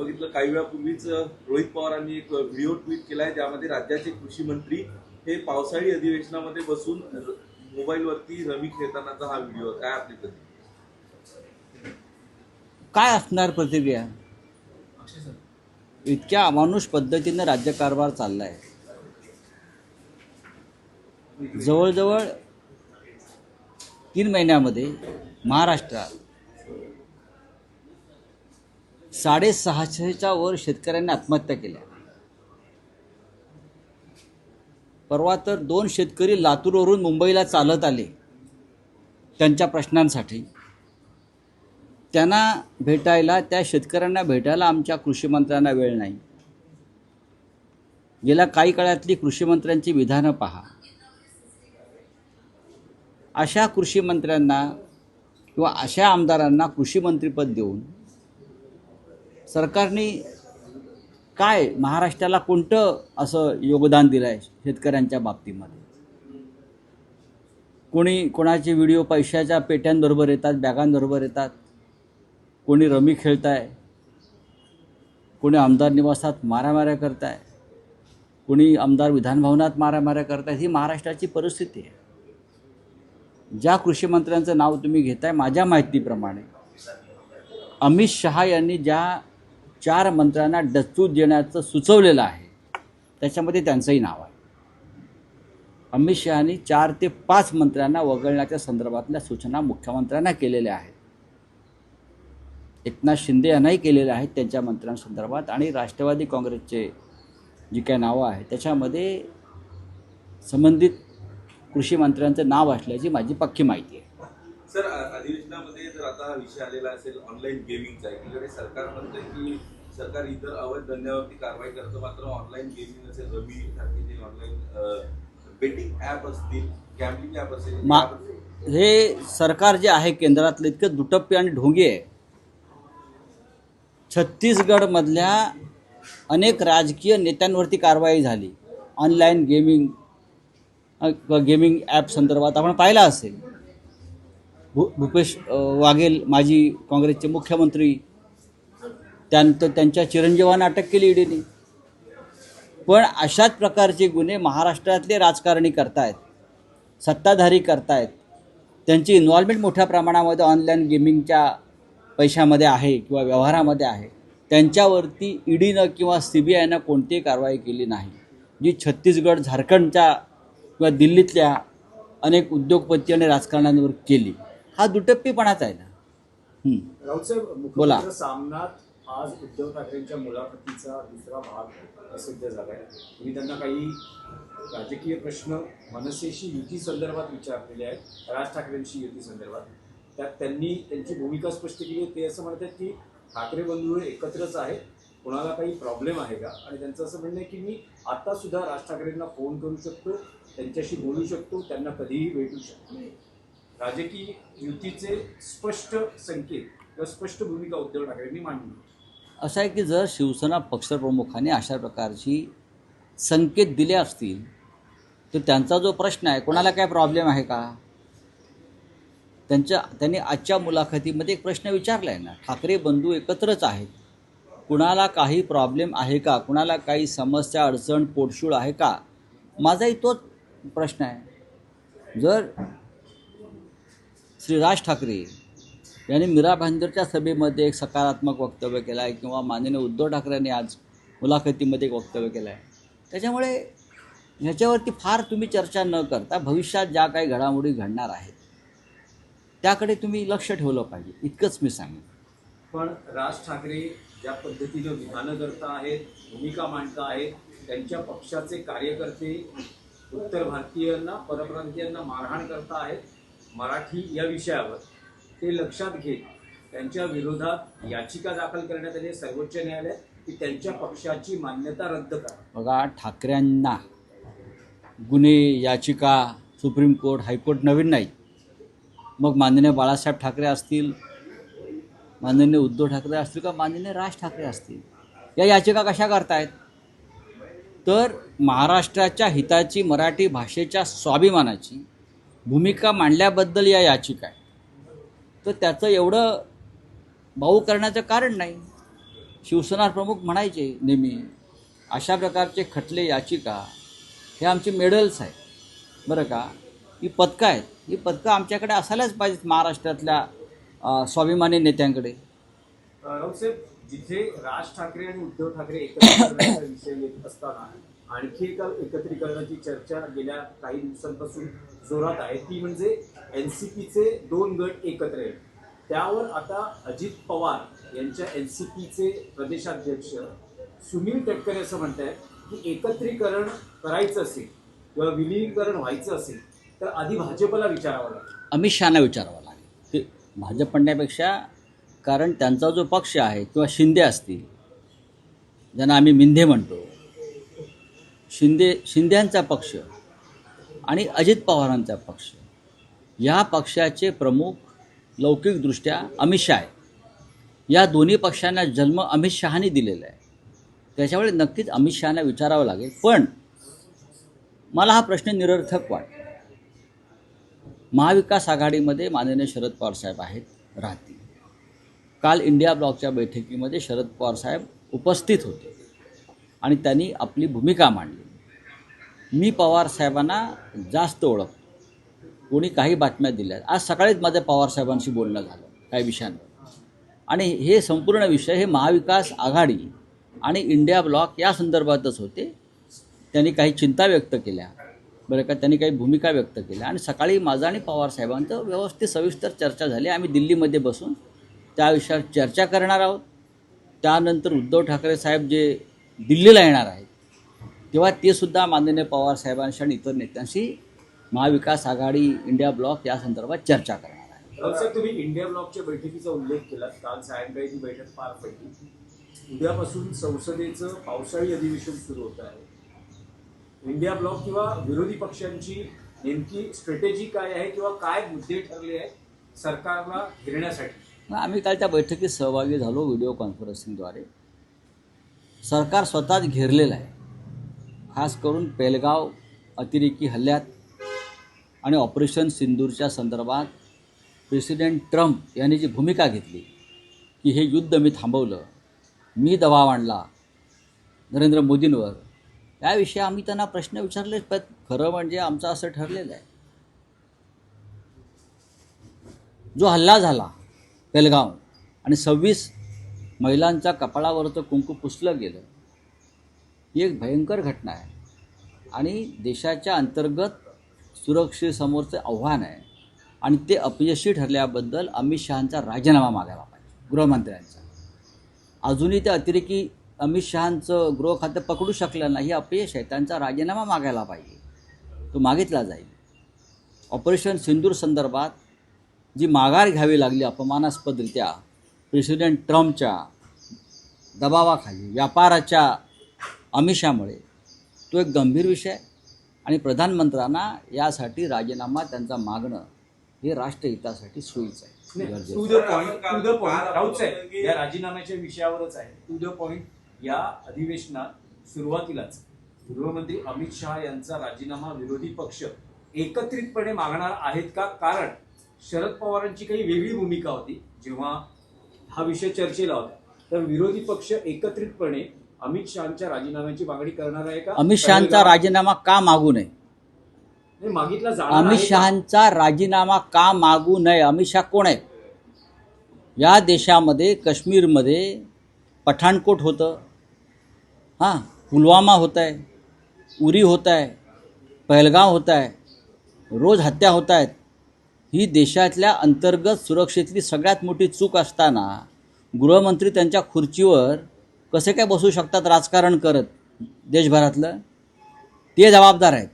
बघितलं काही वेळापूर्वीच रोहित पवारांनी एक व्हिडिओ ट्विट केलाय ज्यामध्ये राज्याचे कृषी मंत्री हे पावसाळी अधिवेशनामध्ये बसून मोबाईलवरती रमी खेळतानाचा हा व्हिडिओ. काय आपली प्रतिक्रिया? काय असणार प्रतिक्रिया? इतक्या अमानुष पद्धतीनं राज्यकारभार चाललाय. जवळजवळ तीन महिन्यामध्ये महाराष्ट्रात साडेसहाशेच्या वर शेतकऱ्यांनी आत्महत्या केल्या. परवा तर दोन शेतकरी लातूरवरून मुंबईला चालत आले त्यांच्या प्रश्नांसाठी. त्यांना भेटायला त्या शेतकऱ्यांना भेटायला आमच्या कृषीमंत्र्यांना वेळ नाही. गेल्या काही काळातली कृषीमंत्र्यांची विधानं पहा. अशा कृषीमंत्र्यांना किंवा अशा आमदारांना कृषी मंत्रीपद देऊन सरकारने काय महाराष्ट्राला कोणतं असं योगदान दिलं आहे शेतकऱ्यांच्या बाबतीमध्ये? कोणी कोणाचे व्हिडिओ पैशाच्या पेट्यांबरोबर येतात बॅगांबरोबर येतात? कोणी रमी खेळताय? कोणी आमदार निवासात मारामाऱ्या करताय? कोणी आमदार विधानभवनात मारामाऱ्या करताय? ही महाराष्ट्राची परिस्थिती आहे. ज्या कृषी मंत्र्यांचं नाव तुम्ही घेताय माझ्या माहितीप्रमाणे अमित शहा यांनी ज्या चार मंत्र्यांना डच्चू देण्याचं सुचवलेलं आहे. त्याच्यामध्ये त्यांचंही नाव आहे. अमित शहानी चार ते पाच मंत्र्यांना वगळण्याच्या संदर्भातल्या सूचना मुख्यमंत्र्यांना केलेल्या आहेत. एकनाथ शिंदे यांनाही केलेल्या आहेत त्यांच्या मंत्र्यांसंदर्भात आणि राष्ट्रवादी काँग्रेसचे जी काय नावं आहेत त्याच्यामध्ये संबंधित कृषी मंत्र्यांचं नाव असल्याची माझी पक्की माहिती आहे. सर अधिवेशनामध्ये जर आता हा विषय आलेला असेल ऑनलाईन गेमिंगचा एकीकडे सरकार म्हणतं की सरकार इतर अवैध धंद्यावरती कारवाई करतं मात्र ऑनलाईन गेमिंग असेल रमी सारखे जे ऑनलाईन बेटिंग ऍप असतील गॅम्बलिंग ऍप असेल हे सरकार जे आहे केंद्रातलं इतकं दुटप्पी आणि ढोंगी आहे. छत्तीसगडमधल्या अनेक राजकीय नेत्यांवरती कारवाई झाली. ऑनलाईन गेमिंग गेमिंग ॲप संदर्भात आपण पाहिलं असेल. भू भूपेश वाघेल माजी काँग्रेसचे मुख्यमंत्री त्यानंतर त्यांच्या चिरंजीवांना अटक केली ईडीने. पण अशाच प्रकारचे गुन्हे महाराष्ट्रातले राजकारणी करतायत सत्ताधारी करतायत. त्यांची इन्व्हॉल्वमेंट मोठ्या प्रमाणामध्ये ऑनलाईन गेमिंगच्या पैशामध्ये आहे किंवा व्यवहारामध्ये आहे. त्यांच्यावरती ईडीनं किंवा सी बी आयनं कोणतीही कारवाई केली नाही. जी छत्तीसगड झारखंडच्या किंवा दिल्लीतल्या अनेक उद्योगपती आणि राजकारण्यांवर केली. हा दुटप्पीपणाच आहे ना. बोला. सामनात आज उद्धव ठाकरेंच्या मुलाखतीचा दुसरा भाग प्रसिद्ध झाला आहे तुम्ही त्यांना काही राजकीय प्रश्न मनसेशी युती संदर्भात विचारलेले आहेत राज ठाकरेंशी युती संदर्भात. त्यात त्यांनी त्यांची भूमिका स्पष्ट केली आहे. ते असं म्हणतात की ठाकरे बंधू हे एकत्रच आहेत कोणाला काही प्रॉब्लेम आहे का? आणि त्यांचं असं म्हणणं आहे की मी आता सुद्धा राज ठाकरेंना फोन करू शकतो त्यांच्याशी बोलू शकतो त्यांना कधीही भेटू शकतो राजकीय युतीचे स्पष्ट संकेत किंवा स्पष्ट भूमिका उद्धव ठाकरेंनी मांडली. असं आहे की जर शिवसेना पक्षप्रमुखाने अशा प्रकारची संकेत दिले असतील तर त्यांचा जो प्रश्न आहे कोणाला काय प्रॉब्लेम आहे का? त्यांच्या त्यांनी आजच्या मुलाखतीमध्ये एक प्रश्न विचारला आहे ना. ठाकरे बंधू एकत्रच आहेत. कुणाला काही प्रॉब्लेम आहे का? कुणाला काही समस्या अडचण पोटशूळ आहे का? माझाही तोच प्रश्न आहे. जर श्री राज ठाकरे यांनी मीरा भाईंदरच्या सभेमध्ये एक सकारात्मक वक्तव्य केलं आहे किंवा माननीय उद्धव ठाकरेंनी आज मुलाखतीमध्ये एक वक्तव्य केलं आहे त्याच्यामुळे ह्याच्यावरती फार तुम्ही चर्चा न करता भविष्यात ज्या काही घडामोडी घडणार आहेत त्याकडे तुम्ही लक्ष ठेवलं पाहिजे. इतकंच मी सांगेन. पण राज ठाकरे ज्या पद्धतीनं विधानं करता आहेत भूमिका मांडता आहेत त्यांच्या पक्षाचे कार्यकर्ते उत्तर भारतीयांना परप्रांतीयांना मारहाण करता आहेत मराठी या विषयावर. ते लक्षात घेत त्यांच्या विरोधात याचिका दाखल करण्यात आली सर्वोच्च न्यायालयात की त्यांच्या पक्षाची मान्यता रद्द करा. बघा ठाकरेंना गुन्हे याचिका सुप्रीम कोर्ट हायकोर्ट नवीन नाही मग माननीय बाळासाहेब ठाकरे असतील माननीय उद्धव ठाकरे असतील का माननीय राज ठाकरे असतील? या याचिका कशा करतायत? तर महाराष्ट्राच्या हिताची मराठी भाषेच्या स्वाभिमानाची भूमिका मांडल्याबद्दल या याचिका आहे तर त्याचं एवढं भाऊ करण्याचं कारण नाही. शिवसेना प्रमुख म्हणायचे नेहमी अशा प्रकारचे खटले याचिका हे आमचे मेडल्स आहेत. बरं का? ही पदकं आहेत. ही पदकं आमच्याकडे असायलाच पाहिजेत महाराष्ट्रातल्या स्वाभिमानी नेत्यांकडे. राऊतसाहेब जिथे राज ठाकरे आणि उद्धव ठाकरे एकत्रीकरणाचा विषय येत असताना आणखी एका एकत्रीकरणाची चर्चा गेल्या काही दिवसांपासून जोरात आहे. ती म्हणजे एनसीपीचे दोन गट एकत्र आहेत. त्यावर आता अजित पवार यांच्या एनसीपीचे प्रदेशाध्यक्ष सुनील तटकरे असं म्हणत आहेत की एकत्रीकरण करायचं असेल किंवा विलीनीकरण व्हायचं असेल तर आधी भाजपला विचारावं लागेल. अमित शहाना विचारावं लागेल. ते भाजप म्हणण्यापेक्षा कारण त्यांचा जो पक्ष आहे किंवा शिंदे असतील ज्यांना आम्ही मिंधे म्हणतो शिंदे शिंद्यांचा पक्ष आणि अजित पवारांचा पक्ष या पक्षाचे प्रमुख लौकिकदृष्ट्या अमित शहा आहे या दोन्ही पक्षांना जन्म अमित शहानी दिलेला आहे. त्याच्यामुळे नक्कीच अमित शहाना विचारावं लागेल. पण मला हा प्रश्न निरर्थक वाटतो. महाविकास आघाडीमध्ये माननीय शरद पवार साहेब आहेत राहतील. काल इंडिया ब्लॉकच्या बैठकीमध्ये शरद पवार साहेब उपस्थित होते. आणि त्यांनी आपली भूमिका मांडली. मी पवार साहेबांना जास्त ओळखतो कोणी काही बातम्या दिल्या आज सकाळीच माझं पवार साहेबांशी बोलणं झालं. काही विषयांवर. आणि हे संपूर्ण विषय हे महाविकास आघाडी आणि इंडिया ब्लॉक या संदर्भातच होते. त्यांनी काही चिंता व्यक्त केल्या. बरं का त्यांनी काही भूमिका व्यक्त केल्या. आणि सकाळी माझं आणि पवार साहेबांचं व्यवस्थित सविस्तर चर्चा झाली. आम्ही दिल्लीमध्ये बसून त्या विषयावर चर्चा करणार आहोत. त्यानंतर उद्धव ठाकरे साहेब जे दिल्लीला येणार आहेत तेव्हा ते सुद्धा माननीय पवार साहेबांशी आणि इतर नेत्यांशी महाविकास आघाडी इंडिया ब्लॉक या संदर्भात चर्चा करणार आहे तुम्ही इंडिया ब्लॉकच्या बैठकीचा उल्लेख केला काल सायंकाळी ती बैठक पार पडली. उद्यापासून संसदेचं पावसाळी अधिवेशन सुरू होत आहे. इंडिया ब्लॉक किंवा विरोधी पक्षांची नेमकी स्ट्रॅटेजी काय आहे किंवा काय मुद्दे ठरले आहेत सरकारला घेण्यासाठी? मग आम्ही काल त्या बैठकीत सहभागी झालो व्हिडिओ कॉन्फरन्सिंगद्वारे. सरकार स्वतःच घेरलेलं आहे. खास करून पेलगाव अतिरेकी हल्ल्यात आणि ऑपरेशन सिंदूरच्या संदर्भात प्रेसिडेंट ट्रम्प यांनी जी भूमिका घेतली की हे युद्ध मी थांबवलं मी दबाव आणला नरेंद्र मोदींवर याविषयी आम्ही त्यांना प्रश्न विचारले पण खरं म्हणजे आमचं असं ठरलेलं आहे. जो हल्ला झाला बेलगाव. आणि सव्वीस महिलांच्या कपाळावरचं कुंकू पुसलं गेलं. ही एक भयंकर घटना आहे. आणि देशाच्या अंतर्गत सुरक्षेसमोरचं आव्हान आहे. आणि ते अपयशी ठरल्याबद्दल अमित शहांचा राजीनामा मागायला पाहिजे गृहमंत्र्यांचा. अजूनही ते अतिरेकी अमित शहांचं गृह खातं पकडू शकलं नाही हे अपयश आहे. त्यांचा राजीनामा मागायला पाहिजे. तो मागितला जाईल. ऑपरेशन सिंदूर संदर्भात जी माघार घ्यावी लागली अपमानास्पदरित्या प्रेसिडेंट ट्रम्पच्या दबावाखाली व्यापाराच्या आमिषामुळे तो एक गंभीर विषय आहे आणि प्रधानमंत्र्यांना यासाठी राजीनामा त्यांचा मागणं हे राष्ट्रहितासाठी सोयीचं आहे. गरजेचं टू आहे. The point to the point Raut साहेब या राजीनाम्याच्या विषयावरच आहे. टू द पॉइंट या अधिवेशनात सुरुवातीलाच गृहमंत्री अमित शहा यांचा राजीनामा विरोधी पक्ष एकत्रितपणे मागणार आहेत का? कारण शरद पवारांची काही वेगळी भूमिका होती. जेव्हा हा विषय चर्चेला होता. तर विरोधी पक्ष एकत्रितपणे अमित शहाच्या राजीनाम्याची मागणी करणार आहे का? अमित शहांचा राजीनामा का मागू नये? नाही, मागितला जाणार अमित आहे का? शहांचा राजीनामा का मागू नये? अमित शहा कोण आहे या देशामध्ये काश्मीरमध्ये पठाणकोट होतं. हां पुलवामा होत आहे उरी होत आहे पहलगाव होत आहे रोज हत्या होत आहेत. ही देशातल्या अंतर्गत सुरक्षेतली सगळ्यात मोठी चूक असताना गृहमंत्री त्यांच्या खुर्चीवर कसे काय बसू शकतात राजकारण करत देशभरातलं? ते जबाबदार आहेत.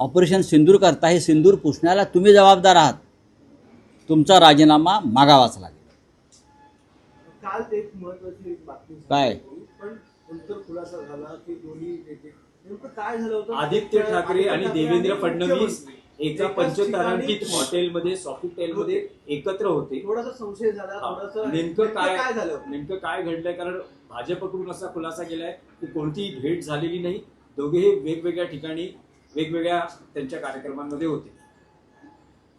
ऑपरेशन सिंदूर करता हे सिंदूर पुसण्याला तुम्ही जबाबदार आहात. तुमचा राजीनामा मागावाच लागेल. काल एक महत्वाची एक बातमी काय? झाली, पण नंतर खुलासा झाला की दोन्ही नेते नेमकं काय झालं होतं? आदित्य ठाकरे आणि देवेंद्र फडणवीस एका पंचतारांकित हॉटेलमध्ये सॉफिटेलमध्ये एकत्र होते. थोडासा संशय झाला थोडासा नेमकं काय काय झालं? नेमकं काय घडलंय? कारण भाजपकडून असा खुलासा केलाय की कोणतीही भेट झालेली नाही. दोघेही वेगवेगळ्या ठिकाणी वेगवेगळ्या त्यांच्या कार्यक्रमांमध्ये होते.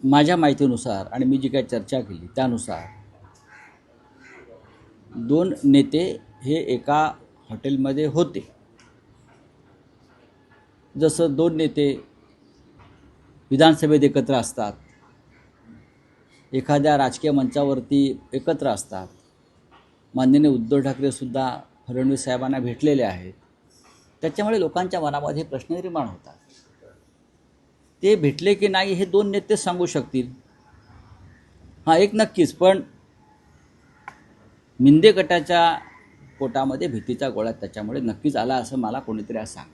माझ्या माहितीनुसार आणि मी जी काही चर्चा केली त्यानुसार दोन नेते हे एका हॉटेलमध्ये होते. जसं दोन नेते विधानसभेत एकत्र असतात. एखाद्या राजकीय मंचावरती एकत्र असतात. माननीय उद्धव ठाकरेसुद्धा फडणवीस साहेबांना भेटलेले आहेत. त्याच्यामुळे लोकांच्या मनामध्ये प्रश्न निर्माण होतात. ते भेटले की नाही हे दोन नेतेच सांगू शकतील. हां एक नक्कीच पण मिंदे गटाच्या पोटामध्ये भीतीचा गोळा त्याच्यामुळे नक्कीच आला असं मला कोणीतरी आज सांग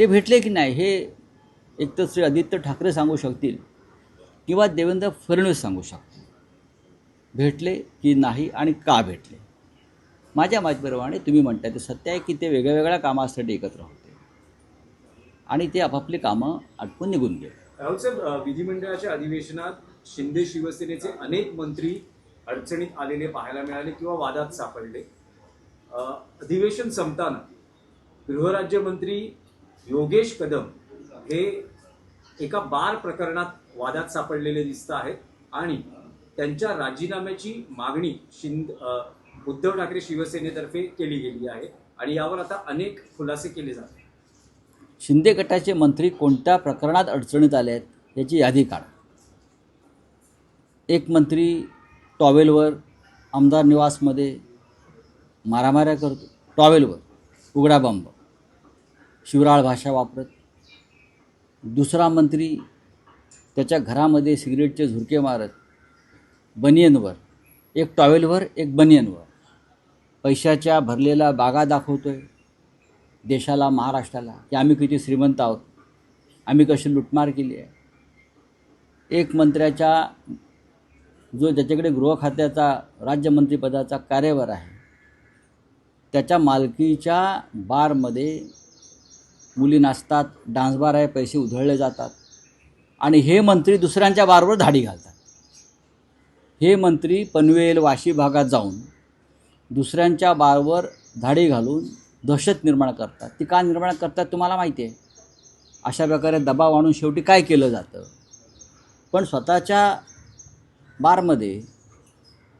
ते भेटले की नाही हे एकतर श्री आदित्य ठाकरे सांगू शकतील किंवा देवेंद्र फडणवीस सांगू शकतील. भेटले की नाही आणि का भेटले? माझ्या माझ्याप्रमाणे तुम्ही म्हणताय ते सत्य आहे की ते वेगळ्या वेगळ्या कामासाठी एकत्र होते. आणि ते आपापली कामं आटपून निघून गेले. राहुल साहेब विधिमंडळाच्या अधिवेशनात शिंदे शिवसेनेचे अनेक मंत्री अडचणीत आलेले पाहायला मिळाले किंवा वादात सापडले. अधिवेशन संपताना गृहराज्यमंत्री योगेश कदम हे एका बार प्रकरणात वादात सापडलेले दिसत आहेत आणि त्यांच्या राजीनाम्याची मागणी शिंद उद्धव ठाकरे शिवसेनेतर्फे केली गेली आहे आणि यावर आता अनेक खुलासे केले जात शिंदे गटाचे मंत्री कोणत्या प्रकरणात अडचणीत आले आहेत याची यादी काढा. एक मंत्री टॉवेलवर आमदार निवासमध्ये मारामाऱ्या करतो टॉवेलवर उघडा बंब. शिवराळ भाषा वापरत. दुसरा मंत्री त्याच्या घरामध्ये सिगरेटचे झुरके मारत. बनियनवर. एक टॉवेलवर एक बनियनवर. पैशाच्या भरलेला बागा दाखवतोय. देशाला महाराष्ट्राला की आम्ही किती श्रीमंत आहोत. आम्ही कशी लुटमार केली आहे. एक मंत्र्याच्या जो ज्याच्याकडे गृह खात्याचा राज्यमंत्रीपदाचा कार्यभार आहे. त्याच्या मालकीच्या बारमध्ये मुली नाचतात डान्सबार आहे पैसे उधळले जातात. आणि हे मंत्री दुसऱ्यांच्या बारवर धाडी घालतात. हे मंत्री पनवेल वाशी भागात जाऊन दुसऱ्यांच्या बारवर धाडी घालून दहशत निर्माण करतात. ती का निर्माण करतात तुम्हाला माहिती आहे? अशा प्रकारे दबाव आणून शेवटी काय केलं जातं? पण स्वतःच्या बारमध्ये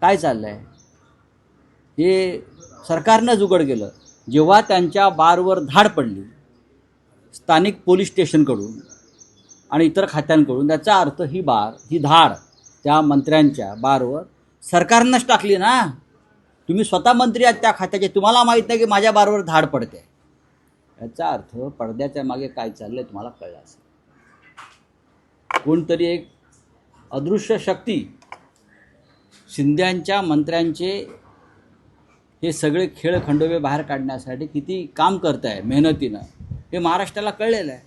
काय चाललं आहे हे सरकारनंच उघड केलं. जेव्हा त्यांच्या बारवर धाड पडली स्थानिक पोलीस स्टेशनकडून आणि इतर खात्यांकडून त्याचा अर्थ ही बार ही धाड त्या मंत्र्यांच्या बारवर सरकारनंच टाकली ना. तुम्ही स्वतः मंत्री आहात त्या खात्याचे. तुम्हाला माहीत नाही की माझ्या बारवर धाड पडते. याचा अर्थ पडद्याच्या मागे काय चाललं तुम्हाला कळलं असेल. कोणतरी एक अदृश्य शक्ती शिंद्यांच्या मंत्र्यांचे हे सगळे खेळ खंडोबे बाहेर काढण्यासाठी किती काम करत आहे मेहनतीनं. हे महाराष्ट्राला कळलेलं आहे.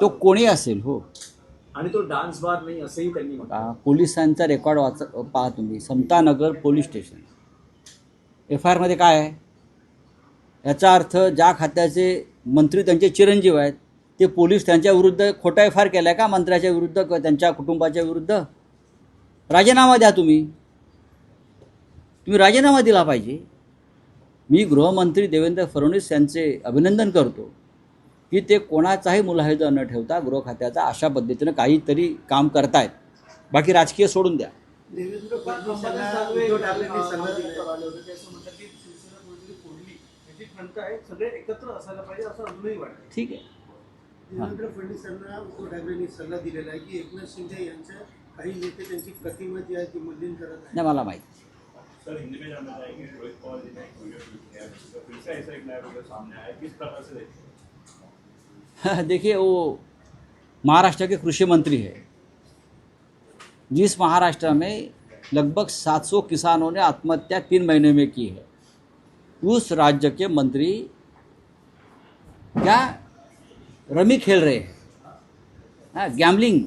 तो. कोणी असेल हो. आणि तो डान्स बार नाही असंही त्यांनी पोलिसांचा रेकॉर्ड वाच पहा तुम्ही Samatanagar police station. F I आरमध्ये काय आहे? याचा अर्थ ज्या खात्याचे मंत्री त्यांचे चिरंजीव आहेत ते पोलीस त्यांच्या विरुद्ध खोटा एफ आय आर केला आहे का? मंत्र्याच्या विरुद्ध किंवा त्यांच्या कुटुंबाच्या विरुद्ध? राजीनामा द्या तुम्ही. तुम्ही राजीनामा दिला पाहिजे. मी गृहमंत्री देवेंद्र फडणवीस यांचे अभिनंदन करतो की ते कोणाचाही मुलाहिदा न ठेवता गृह खात्याचा अशा पद्धतीनं काहीतरी काम करतायत. बाकी राजकीय सोडून द्या. ठीक आहे. देवेंद्र फडणवीस यांना उद्धव ठाकरेंनी सल्ला दिलेला आहे की एकनाथ शिंदे यांच्या काही नेते त्यांची प्रतिमा जी आहे ती मलिन करत नाही मला माहीत. सर हिंदी में जानना चाहेंगे रोहित जी ने है फिर से ऐसा एक नया वीडियो सामने आया किस प्रकार से देखते हैं देखिए वो महाराष्ट्र के कृषि मंत्री है। जिस महाराष्ट्र में लगभग 700 किसानों ने आत्महत्या तीन महीने में की है उस राज्य के मंत्री क्या? रमी खेल रहे हैं। हाँ, गैम्बलिंग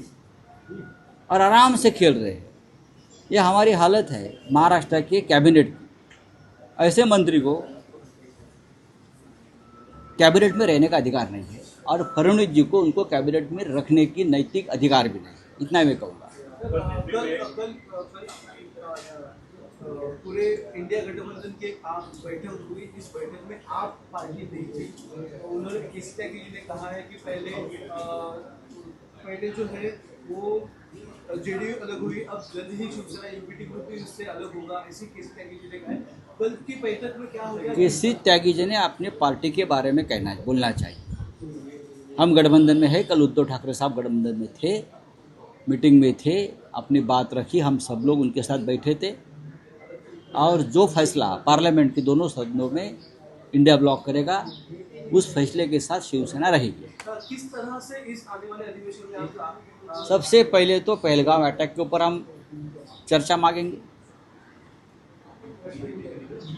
और आराम से खेल रहे हैं। ये हमारी हालत है महाराष्ट्र के कैबिनेट की। ऐसे मंत्री को कैबिनेट में रहने का अधिकार नहीं है और फडणवीस जी को उनको कैबिनेट में रखने की नैतिक अधिकार भी नहीं इतना मैं कहूँगा। पूरे इंडिया गठबंधन की एक आप बैठक हुई, इस बैठक में आप पार्टी नहीं थी उन्होंने किसी ने कहा है कि पहले पहले जो है वो जेडीयू अलग हुई अब जल्द ही शिवसेना यूपीटी ग्रुप भी उससे अलग होगा ऐसी किसी त्यागी जी ने कहा कल की बैठक में क्या हो गया? किसी त्यागी जी ने अपने पार्टी के बारे में कहना बोलना चाहिए। हम गठबंधन में है कल उद्धव ठाकरे साहब गठबंधन में थे मीटिंग में थे अपनी बात रखी हम सब लोग उनके साथ बैठे थे। और जो फैसला पार्लियामेंट के दोनों सदनों में इंडिया ब्लॉक करेगा उस फैसले के साथ शिवसेना रहेगी। किस तरह से इस आने वाले अधिवेशन में आप सबसे पहले तो पहलगाम अटैक के ऊपर हम चर्चा मांगेंगे।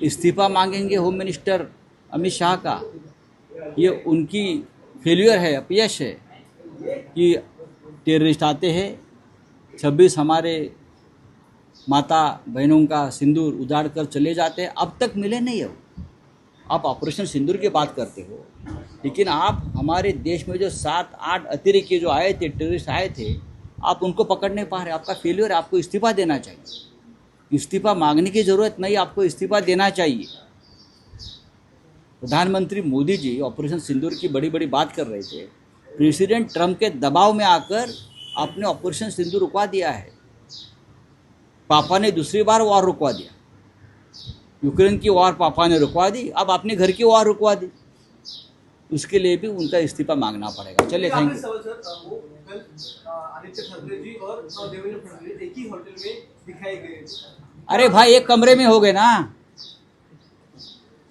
इस्तीफा मांगेंगे होम मिनिस्टर अमित शाह का। ये उनकी फेल्यूर है, अपयश है कि टेररिस्ट आते हैं। छब्बीस हमारे माता बहनों का सिंदूर उजाड़ कर चले जाते हैं। अब तक मिले नहीं है। आप ऑपरेशन सिंदूर की बात करते हो। लेकिन आप हमारे देश में जो सात, आठ अतिरिक्त जो आए थे टेररिस्ट आए थे, आप उनको पकड़ नहीं पा रहे। आपका फेलियर आपको इस्तीफा देना चाहिए। इस्तीफा मांगने की ज़रूरत नहीं, आपको इस्तीफा देना चाहिए। प्रधानमंत्री मोदी जी ऑपरेशन सिंदूर की बड़ी बड़ी बात कर रहे थे। प्रेसिडेंट ट्रंप के दबाव में आकर आपने ऑपरेशन सिंदूर रुकवा दिया है। पापा ने दूसरी बार वॉर रुकवा दिया। यूक्रेन की वॉर पापा ने रुकवा दी, अब अपने घर की वॉर रुकवा दी। उसके लिए भी उनका इस्तीफा मांगना पड़ेगा। चलिए थैंक यू सवाल सर वो कल आदित्य ठाकरे जी और देवेंद्र फडणवीस एक होटल में दिखाई गए अरे भाई एक कमरे में हो गए ना?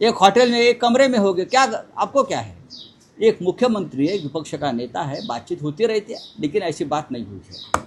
एक होटल में एक कमरे में हो गए। क्या आपको क्या है? एक मुख्यमंत्री है विपक्ष का नेता है बातचीत होती रहती है लेकिन ऐसी बात नहीं हुई है।